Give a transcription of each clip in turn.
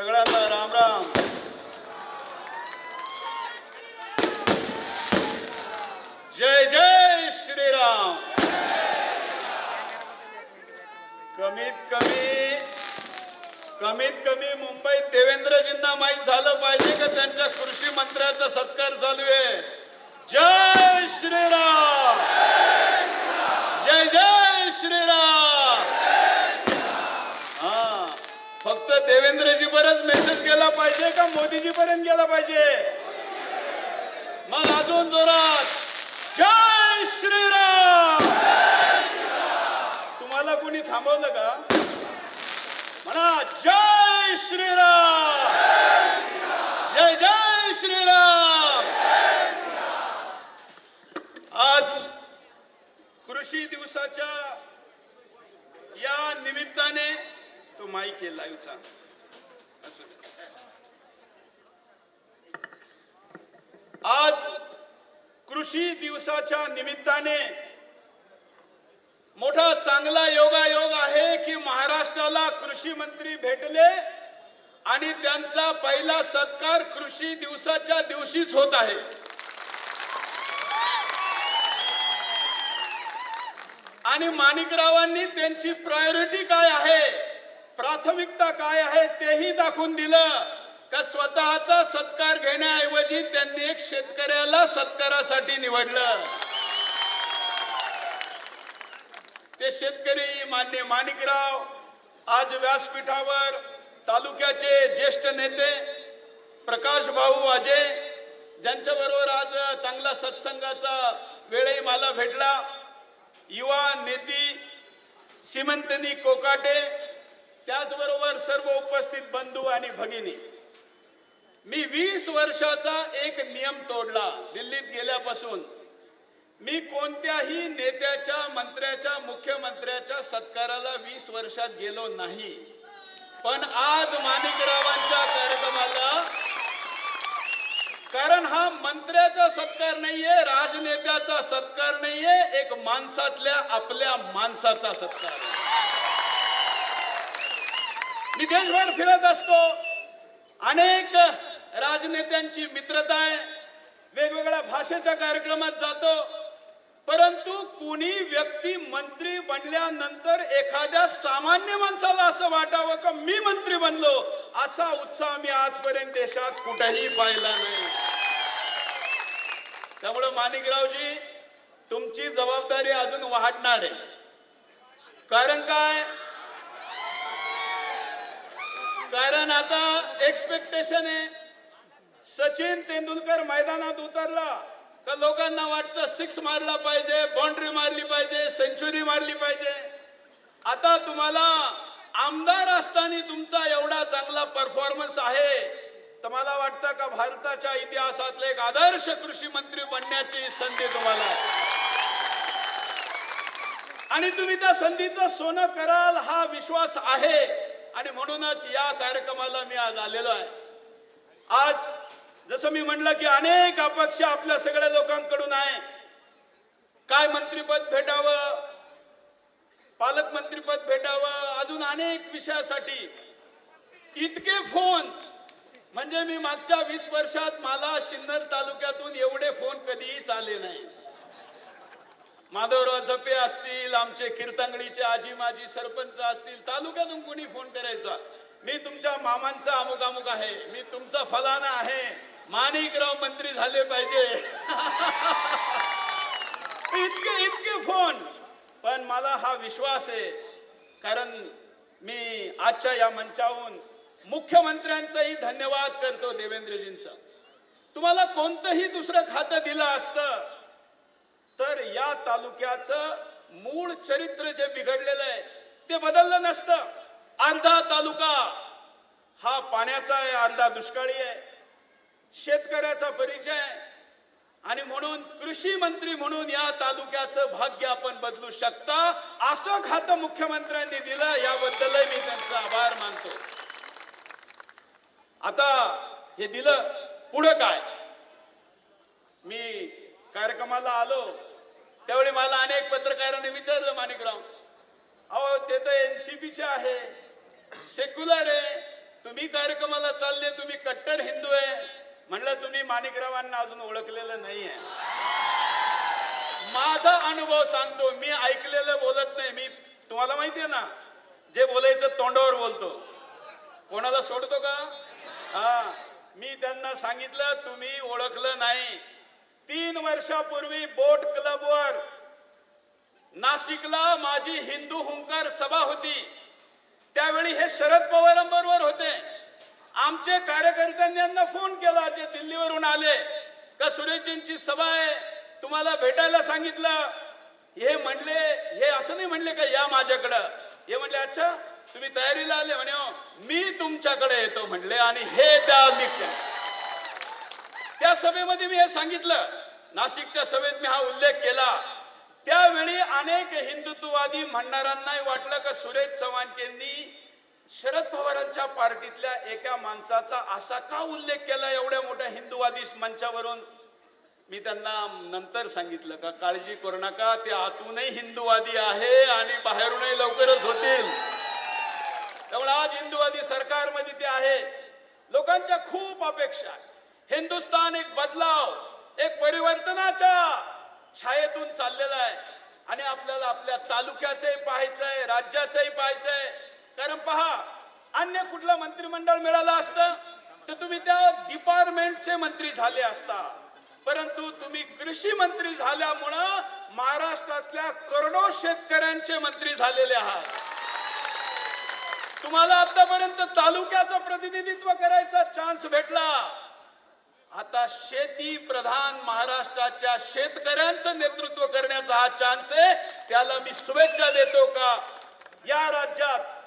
सगळ्यांना राम राम. जय जय श्रीराम. कमीत कमी कमीत कमी मुंबईत देवेंद्रजींना माहीत झालं पाहिजे का त्यांच्या कृषी मंत्र्याचा सत्कार चालू आहे जय श्रीराम जय जय श्रीराम हा फक्त देवेंद्रजी मेसेज गेला पाहिजे का? मोदीजी पर्यंत गेला पाहिजे. मग अजून जोरात. जय श्रीराम. तुम्हाला कोणी थांबवलं का? म्हणा जय श्रीराम. जय जय श्रीराम. आज कृषी दिवसाच्या या निमित्ताने तो माईक आहे लाईव्हचा असू दे. आज कृषी दिवसाच्या निमित्ताने मोठा चांगला योगायोग आहे की महाराष्ट्राला कृषी मंत्री भेटले आणि त्यांचा पहिला सत्कार कृषी दिवसाच्या दिवशीच होत आहे. आणि माणिकरावांनी त्यांची प्रायोरिटी काय आहे? प्राथमिकता काय आहे? तेही दाखवून दिलं. का स्वतःचा सत्कार घेण्याऐवजी त्यांनी एक शेतकऱ्याला सत्कारासाठी निवडलं? ते शेतकरी मान्य माणिकराव आज व्यासपीठावर तालुक्याचे ज्येष्ठ नेते प्रकाश भाऊ अजय ज्यांच्या बरोबर आज चांगला सत्संगाचा वेळही मला भेटला. युवा नेती श्रीमंतनी कोकाटे त्याचबरोबर सर्व उपस्थित बंधू आणि भगिनी. मी वीस वर्षाचा एक नियम तोडला दिल्लीत गेल्यापासून. मी कोणत्याही नेत्याच्या मंत्र्याच्या मुख्यमंत्र्याच्या सत्काराला वीस वर्षात गेलो नाही. पण आज माणिकरावांच्या कार्यक्रमाला कारण हा मंत्र्याचा सत्कार नाहीये राजनेत्याचा सत्कार नाहीये एक माणसातल्या आपल्या माणसाचा सत्कार. मी देशभर फिरत असतो. अनेक राजनेत्यांची मित्रता आहे. वेगवेगळ्या भाषेच्या कार्यक्रमात जातो. परंतु कुणी व्यक्ती मंत्री बनल्यानंतर एखाद्या सामान्य माणसाला असं वाटावं का मी मंत्री बनलो? असा उत्साह मी आजपर्यंत देशात कुठेही पाहिला नाही. त्यामुळे माणिकरावजी तुमची जबाबदारी अजून वाढणार आहे. कारण काय? कारण आता एक्सपेक्टेशन आहे. सचिन तेंडुलकर मैदानात उतरला. तर लोकांना वाटतं सिक्स मारला पाहिजे बाउंड्री मारली पाहिजे सेंचुरी मारली पाहिजे. आता तुम्हाला आमदार असताना तुमचा एवढा चांगला परफॉर्मन्स आहे. तर मला वाटतं का भारताच्या इतिहासातले एक आदर्श कृषी मंत्री बनण्याची संधी तुम्हाला आणि तुम्ही त्या संधीचं सोनं कराल हा विश्वास आहे. आणि म्हणूनच या कार्यक्रमाला मी आज आलेलो आहे. आज जसं मी म्हणलं की अनेक अपेक्षा आपल्या सगळ्या लोकांकडून आहे. काय मंत्रीपद भेटावं? पालकमंत्रीपद भेटावं? अजून अनेक विषयासाठी. इतके फोन. म्हणजे मी मागच्या वीस वर्षात मला सिन्नर तालुक्यातून एवढे फोन कधीही आले नाही. माधवराव जपे असतील आमचे कीर्तंगडीचे आजी माजी सरपंच असतील तालुक्यातून कोणी फोन करायचा? मी तुमच्या मामांचा अमुक अमुक आहे. मी तुमचा फलाना आहे. माणिकराव मंत्री झाले पाहिजे. इतके इतके फोन पण मला हा विश्वास आहे कारण मी आजच्या या मंचाहून मुख्यमंत्र्यांचाही धन्यवाद करतो देवेंद्रजींचा. तुम्हाला कोणतंही दुसरं खातं दिलं असतं तर या तालुक्याचं मूळ चरित्र जे बिघडलेलं आहे ते बदललं नसतं. अर्धा तालुका हा पाण्याचा आहे अर्धा दुष्काळी आहे. शेतकऱ्याचा परिचय आणि म्हणून कृषी मंत्री म्हणून या तालुक्याचं भाग्य आपण बदलू शकता असं खातं मुख्यमंत्र्यांनी दिलं याबद्दलही मी त्यांचा आभार मानतो. आता हे दिलं पुढं काय? मी कार्यक्रमाला आलो त्यावेळी मला अनेक पत्रकारांनी विचारलं माणिकराव अहो ते तर एनसीपीचे आहे सेक्युलर आहे तुम्ही कार्यक्रमाला चालले तुम्ही कट्टर हिंदू आहे म्हणलं तुम्ही माणिकरावांना अजून ओळखलेलं नाहीये. माझा अनुभव सांगतो. मी ऐकलेलं बोलत नाही. मी तुम्हाला माहितीये ना जे बोलायचं तोंडावर बोलतो. कोणाला सोडतो का? हा मी त्यांना सांगितलं तुम्ही ओळखलं नाही. तीन वर्षापूर्वी बोट क्लबवर नाशिकला माझी हिंदू हुंकार सभा होती. त्यावेळी हे शरद पवारांबरोबर होते. आमचे कार्यकर्त्यांनी यांना फोन केला जे दिल्लीवरून आले. का सुरेशजींची सभा आहे? तुम्हाला भेटायला सांगितलं. हे म्हणले हे असं नाही म्हणले का या माझ्याकडं? हे म्हणले अच्छा तुम्ही तयारीला आले म्हणे "हो, मी तुमच्याकडे येतो म्हणले आणि हे त्या त्या सभेमध्ये मी हे सांगितलं. नाशिकच्या सभेत मी हा उल्लेख केला. त्यावेळी अनेक हिंदुत्ववादी म्हणणाऱ्यांनाही वाटलं का सुरेश चव्हाणकेंनी शरद पवारांच्या पार्टीतल्या एका माणसाचा असा का उल्लेख केला एवढ्या मोठ्या हिंदुवादी मंचावरून? मी त्यांना नंतर सांगितलं का काळजी करू नका ते आतूनही हिंदुवादी आहे आणि बाहेरूनही लवकरच होतील. त्यामुळे आज हिंदुवादी सरकारमध्ये ते आहे. लोकांच्या खूप अपेक्षा हिंदुस्थान एक बदलाव एक परिवर्तनाच्या छायेतून चाललेला आहे. आणि आपल्याला आपल्या तालुक्याचंही पाहायचंय राज्याचंही पाहायचंय. कारण पहा अन्य कुठलं मंत्रिमंडळ मिळालं असतं तर तुम्ही त्या डिपार्टमेंटचे मंत्री झाले असता. परंतु तुम्ही कृषी मंत्री झाल्यामुळं महाराष्ट्रातल्या करोडो शेतकऱ्यांचे मंत्री झालेले आहात. तुम्हाला आतापर्यंत तालुक्याचं प्रतिनिधित्व करायचा चान्स भेटला. आता शेती प्रधान महाराष्ट्राच्या शेतकऱ्यांचं नेतृत्व करण्याचा हा चान्स आहे त्याला मी शुभेच्छा देतो का? या राज्यात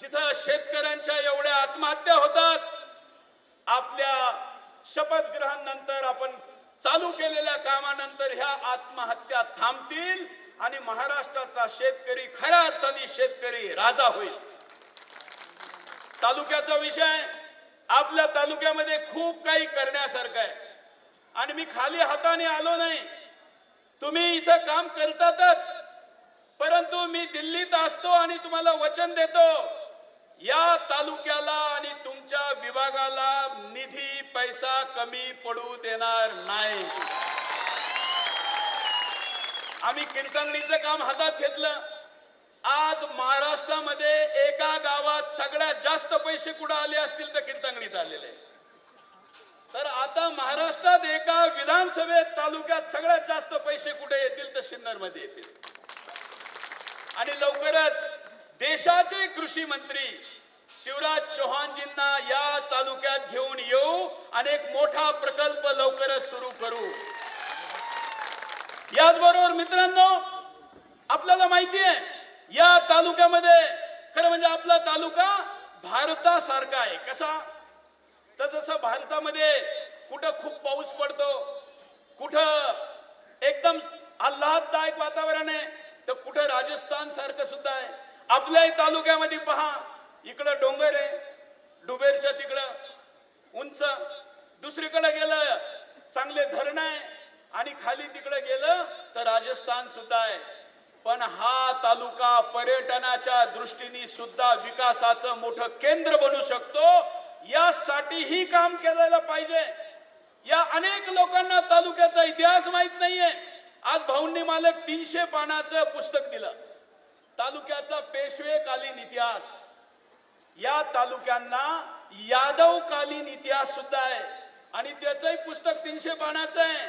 जिथं शेतकऱ्यांच्या एवढ्या आत्महत्या होतात आपल्या शपथग्रहानंतर आपण चालू केलेल्या कामानंतर ह्या आत्महत्या थांबतील आणि महाराष्ट्राचा शेतकरी खऱ्या अर्थाने शेतकरी राजा होईल. तालुक्याचा विषय आपल्या तालुक्यामध्ये खूप काही करण्यासारखं आहे. आणि मी खाली हाताने आलो नाही. तुम्ही इथं काम करतातच. परंतु मी दिल्लीत असतो आणि तुम्हाला वचन देतो. या तालुक्याला आणि तुमच्या विभागाला निधी पैसा कमी पडू देणार नाही. आम्ही कीर्तननीचं काम हातात घेतलं. आज महाराष्ट्रामध्ये एका गावात सगळ्यात जास्त पैसे कुठं आले असतील तर कीर्तंगणीत आलेले. तर आता महाराष्ट्रात एका विधानसभेत तालुक्यात सगळ्यात जास्त पैसे कुठे येतील तर सिन्नरमध्ये येतील. आणि लवकरच देशाचे कृषी मंत्री शिवराज चौहानजींना या तालुक्यात घेऊन येऊ आणि एक मोठा प्रकल्प लवकरच सुरू करू. याचबरोबर मित्रांनो आपल्याला माहिती आहे या तालुक्यामध्ये खरं म्हणजे आपला तालुका भारतासारखा आहे. कसा? तर जसं भारतामध्ये कुठं खूप पाऊस पडतो कुठं एकदम आल्हाददायक वातावरण आहे तर कुठं राजस्थान सारखं सुद्धा आहे. आपल्याही तालुक्यामध्ये पहा. इकडं डोंगर आहे. डुबेरच्या तिकडं उंच. दुसरीकडे गेलं चांगले धरण आहे. आणि खाली तिकडे गेलं तर राजस्थान सुद्धा आहे. पण हा तालुका पर्यटनाच्या दृष्टीने सुद्धा विकासाचं मोठं केंद्र बनू शकतो. यासाठीही काम केलेलं पाहिजे. या अनेक लोकांना तालुक्याचा इतिहास माहीत नाहीये. आज भाऊंनी मला तीनशे पानाचं पुस्तक दिलं. तालुक्याचा पेशवेकालीन इतिहास. या तालुक्यांना यादवकालीन इतिहास सुद्धा आहे. आणि त्याचंही पुस्तक तीनशे पानाचं आहे.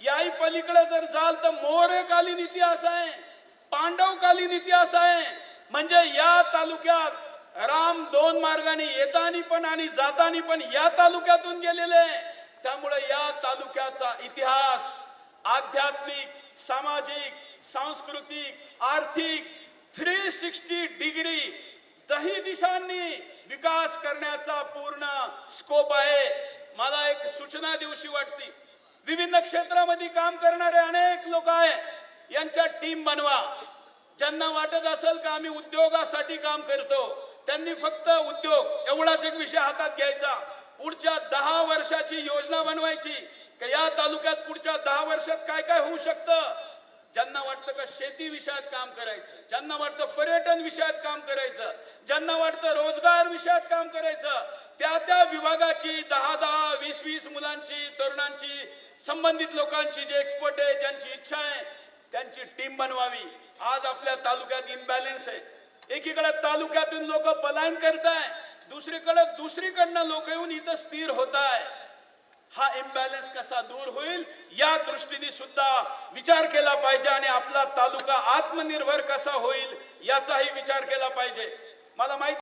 याही पलीकडे जर जाल तर मौर्यकालीन इतिहास आहे. पांडवकालीन इतिहास आहे. म्हणजे या तालुक्यात राम दोन मार्गाने येतानी पण आणि जातानी पण या तालुक्यातून गेलेले आहे. त्यामुळे या तालुक्याचा इतिहास आध्यात्मिक सामाजिक सांस्कृतिक आर्थिक थ्री सिक्स्टी डिग्री दही दिशांनी विकास करण्याचा पूर्ण स्कोप आहे मला एक सूचना दिवशी वाटते विविध क्षेत्रामध्ये काम करणारे अनेक लोक आहेत यांच्या टीम बनवा ज्यांना वाटत असेल का आम्ही उद्योगासाठी काम करतो त्यांनी फक्त उद्योग एवढाच एक विषय हातात घ्यायचा पुढच्या दहा वर्षाची योजना बनवायची या तालुक्यात पुढच्या दहा वर्षात काय काय होऊ शकतं ज्यांना वाटतं का शेती विषयात काम करायचं ज्यांना वाटतं पर्यटन विषयात काम करायचं ज्यांना वाटतं रोजगार विषयात काम करायचं त्या त्या विभागाची दहा दहा वीस वीस मुलांची तरुणांची संबंधित लोकांची जे एक्सपर्ट आहे ज्यांची इच्छा आहे त्यांची टीम बनवावी. आज आपल्या तालुक्यात इम्बॅलेन्स आहे. एकीकडे तालुक्यातून लोक पलायन करताय दुसरीकडे दुसरीकडनं लोक येऊन इथं स्थिर होत आहे हा इम्बॅलन्स कसा दूर होईल या दृष्टीने सुद्धा विचार केला पाहिजे आणि आपला तालुका आत्मनिर्भर कसा होईल याचाही विचार केला पाहिजे. मला माहिती